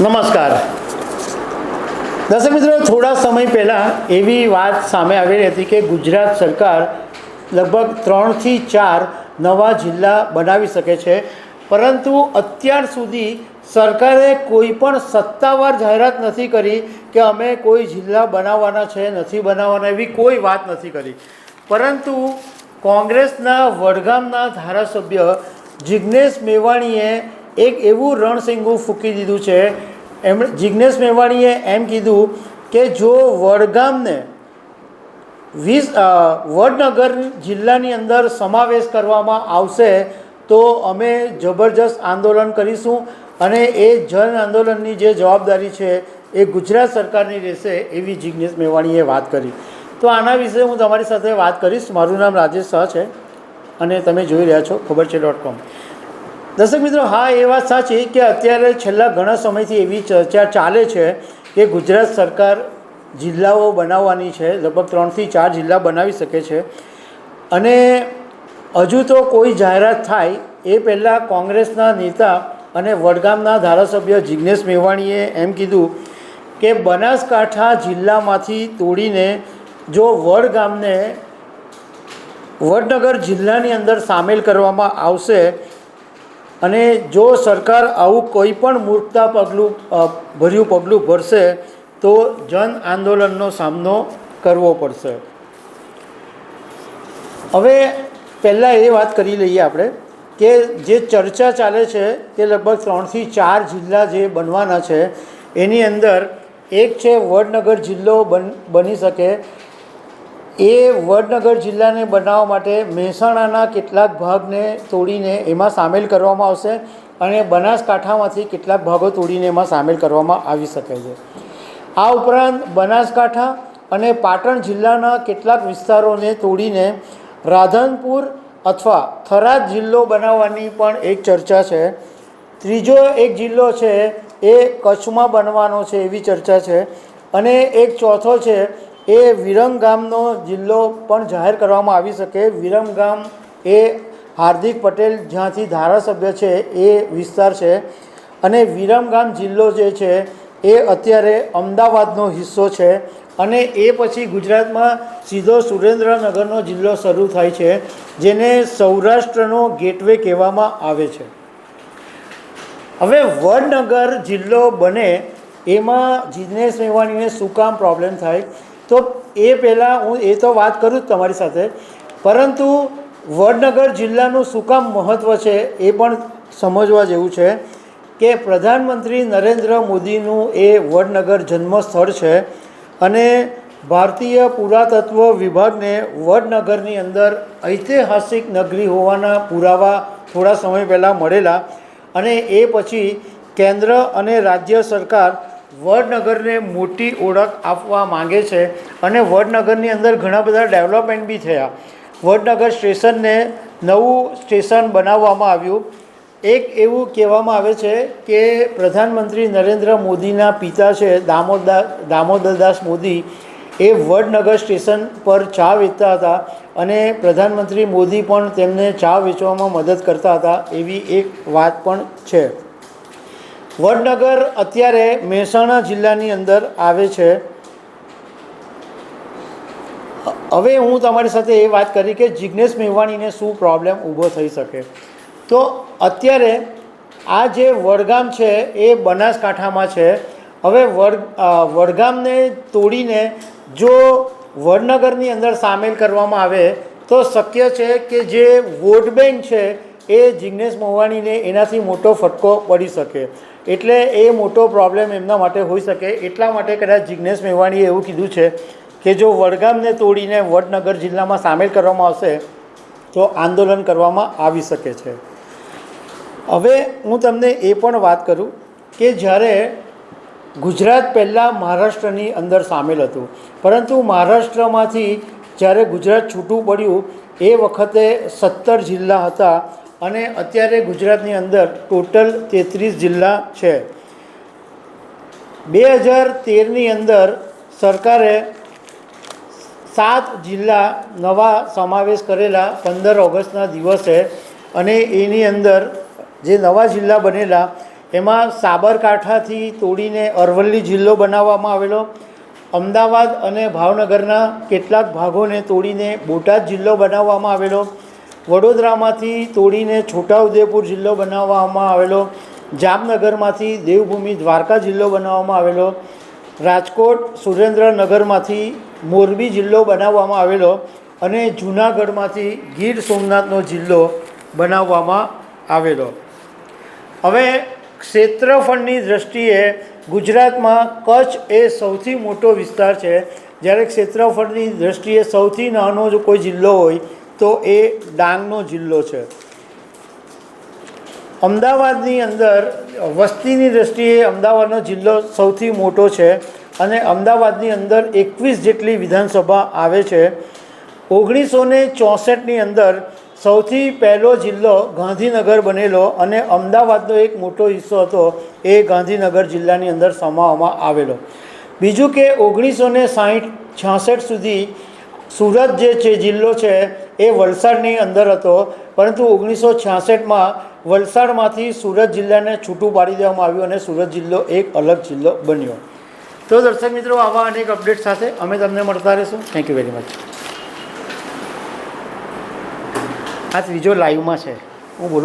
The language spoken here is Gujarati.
નમસ્કાર. દર્શક મિત્રો, થોડા સમય પહેલાં એવી વાત સામે આવેલી હતી કે ગુજરાત સરકાર લગભગ ત્રણથી ચાર નવા જિલ્લા બનાવી શકે છે. પરંતુ અત્યાર સુધી સરકારે કોઈ પણ સત્તાવાર જાહેરાત નથી કરી કે અમે કોઈ જિલ્લા બનાવવાના છે, નથી બનાવવાના એવી કોઈ વાત નથી કરી. પરંતુ કોંગ્રેસના વડગામના ધારાસભ્ય જિજ્ઞેશ મેવાણીએ એક એવું રણસિંગું ફૂંકી દીધું છે. એમણે જિજ્ઞેશ મેવાણીએ એમ કીધું કે જો વડગામને વીસ વડનગર જિલ્લાની અંદર સમાવેશ કરવામાં આવશે, તો અમે જબરજસ્ત આંદોલન કરીશું અને એ જન આંદોલનની જે જવાબદારી છે એ ગુજરાત સરકારની રહેશે એવી જિજ્ઞેશ મેવાણીએ વાત કરી. તો આના વિશે હું તમારી સાથે વાત કરીશ. મારું નામ રાજેશ શાહ છે અને તમે જોઈ રહ્યા છો ખબર છે ડોટ કોમ દર્શક મિત્રો, હા, એ વાત સાચી કે અત્યારે છેલ્લા ઘણા સમયથી એવી ચર્ચા ચાલે છે કે ગુજરાત સરકાર જિલ્લાઓ બનાવવાની છે, લગભગ ત્રણથી ચાર જિલ્લા બનાવી શકે છે. અને હજુ તો કોઈ જાહેરાત થાય એ પહેલાં કોંગ્રેસના નેતા અને વડગામના ધારાસભ્ય જિજ્ઞેશ મેવાણીએ એમ કીધું કે બનાસકાંઠા જિલ્લામાંથી તોડીને જો વડગામને વડનગર જિલ્લાની અંદર સામેલ કરવામાં આવશે અને જો સરકાર આવું કોઈ પણ મૂર્ખતા પગલું ભર્યું પગલું ભરશે, તો જન આંદોલનનો સામનો કરવો પડશે. હવે પહેલાં એ વાત કરી લઈએ આપણે કે જે ચર્ચા ચાલે છે તે લગભગ ત્રણથી ચાર જિલ્લા જે બનવાના છે, એની અંદર એક છે વડનગર જિલ્લો બન, બની શકે એ વડનગર જિલ્લાને બનાવવા માટે મહેસાણાના કેટલાક ભાગને તોડીને એમાં સામેલ કરવામાં આવશે અને બનાસકાંઠામાંથી કેટલાક ભાગો તોડીને એમાં સામેલ કરવામાં આવી શકે છે. આ ઉપરાંત બનાસકાંઠા અને પાટણ જિલ્લાના કેટલાક વિસ્તારોને તોડીને રાધનપુર અથવા થરાદ જિલ્લો બનાવવાની પણ એક ચર્ચા છે. ત્રીજો એક જિલ્લો છે એ કચ્છમાં બનવાનો છે એવી ચર્ચા છે અને એક ચોથો છે એ વિરમગામનો જિલ્લો પણ જાહેર કરવામાં આવી શકે. વિરમગામ એ હાર્દિક પટેલ જ્યાંથી ધારાસભ્ય છે એ વિસ્તાર છે અને વિરમગામ જિલ્લો જે છે એ અત્યારે અમદાવાદનો હિસ્સો છે અને એ પછી ગુજરાતમાં સીધો સુરેન્દ્રનગરનો જિલ્લો શરૂ થાય છે, જેને સૌરાષ્ટ્રનો ગેટવે કહેવામાં આવે છે. હવે વડનગર જિલ્લો બને એમાં જિજ્ઞેશ મેવાણીને શું કામ પ્રોબ્લેમ થાય? તો એ પહેલાં હું એ તો વાત કરું જ તમારી સાથે. પરંતુ વડનગર જિલ્લાનું શું કામ મહત્ત્વ છે એ પણ સમજવા જેવું છે કે પ્રધાનમંત્રી નરેન્દ્ર મોદીનું એ વડનગર જન્મસ્થળ છે અને ભારતીય પુરાતત્વ વિભાગને વડનગરની અંદર ઐતિહાસિક નગરી હોવાના પુરાવા થોડા સમય પહેલાં મળેલા અને એ પછી કેન્દ્ર અને રાજ્ય સરકાર વડનગરને મોટી ઓળખ આપવા માંગે છે અને વડનગરની અંદર ઘણા બધા ડેવલપમેન્ટ બી થયા. વડનગર સ્ટેશનને નવું સ્ટેશન બનાવવામાં આવ્યું. એક એવું કહેવામાં આવે છે કે પ્રધાનમંત્રી નરેન્દ્ર મોદીના પિતા છે દામોદર દામોદરદાસ મોદી એ વડનગર સ્ટેશન પર ચા વેચતા હતા અને પ્રધાનમંત્રી મોદી પણ તેમને ચા વેચવામાં મદદ કરતા હતા એવી એક વાત પણ છે. વડનગર અત્યારે મહેસાણા જિલ્લાની અંદર આવે છે. હવે હું તમારી સાથે એ વાત કરી કે જિજ્ઞેશ મેવાણીને શું પ્રોબ્લેમ ઊભો થઈ શકે. તો અત્યારે આ જે વડગામ છે એ બનાસકાંઠામાં છે. હવે વડ વડગામને તોડીને જો વડનગરની અંદર સામેલ કરવામાં આવે તો શક્ય છે કે જે વોટ બેંક છે એ જિજ્ઞેશ મોવાણીને એનાથી મોટો ફટકો પડી શકે. એટલે એ મોટો પ્રોબ્લેમ એમના માટે હોઈ શકે. એટલા માટે કદાચ જિજ્ઞેશ મેવાણીએ એવું કીધું છે કે જો વડગામને તોડીને વડનગર જિલ્લામાં સામેલ કરવામાં આવશે, તો આંદોલન કરવામાં આવી શકે છે. હવે હું તમને એ પણ વાત કરું કે જ્યારે ગુજરાત પહેલાં મહારાષ્ટ્રની અંદર સામેલ હતું, પરંતુ મહારાષ્ટ્રમાંથી જ્યારે ગુજરાત છૂટું પડ્યું, એ વખતે સત્તર જિલ્લા હતા અને અત્યારે ગુજરાતની અંદર ટોટલ તેત્રીસ જિલ્લા છે. બે હજાર તેરની અંદર સરકારે સાત જિલ્લા નવા સમાવેશ કરેલા પંદર ઓગસ્ટના દિવસે અને એની અંદર જે નવા જિલ્લા બનેલા, એમાં સાબરકાંઠાથી તોડીને અરવલ્લી જિલ્લો બનાવવામાં આવેલો, અમદાવાદ અને ભાવનગરના કેટલાક ભાગોને તોડીને બોટાદ જિલ્લો બનાવવામાં આવેલો વડોદરામાંથી તોડીને છોટાઉદેપુર જિલ્લો બનાવવામાં આવેલો, જામનગરમાંથી દેવભૂમિ દ્વારકા જિલ્લો બનાવવામાં આવેલો, રાજકોટ સુરેન્દ્રનગરમાંથી મોરબી જિલ્લો બનાવવામાં આવેલો અને જૂનાગઢમાંથી ગીર સોમનાથનો જિલ્લો બનાવવામાં આવેલો. હવે ક્ષેત્રફળની દૃષ્ટિએ ગુજરાતમાં કચ્છ એ સૌથી મોટો વિસ્તાર છે. જ્યારે ક્ષેત્રફળની દૃષ્ટિએ સૌથી નાનો જો કોઈ જિલ્લો હોય તો એ ડાંગનો જિલ્લો છે. અમદાવાદની અંદર વસ્તીની દૃષ્ટિએ અમદાવાદનો જિલ્લો સૌથી મોટો છે અને અમદાવાદની અંદર એકવીસ જેટલી વિધાનસભા આવે છે. ઓગણીસો ને ચોસઠની અંદર સૌથી પહેલો જિલ્લો ગાંધીનગર બનેલો અને અમદાવાદનો એક મોટો હિસ્સો હતો એ ગાંધીનગર જિલ્લાની અંદર સમાવવામાં આવેલો. બીજું કે ઓગણીસો ને સાહીઠ છાસઠ સુધી સુરત જે છે, જિલ્લો છે એ વલસાડની અંદર હતો. પરંતુ ઓગણીસો છાસઠમાં વલસાડમાંથી સુરત જિલ્લાને છૂટું પાડી દેવામાં આવ્યું અને સુરત જિલ્લો એક અલગ જિલ્લો બન્યો. તો દર્શક મિત્રો, આવા અનેક અપડેટ સાથે અમે તમને મળતા રહીશું. થેન્ક યુ વેરી મચ આ ત્રીજો લાઈવમાં છે. હું બોલવા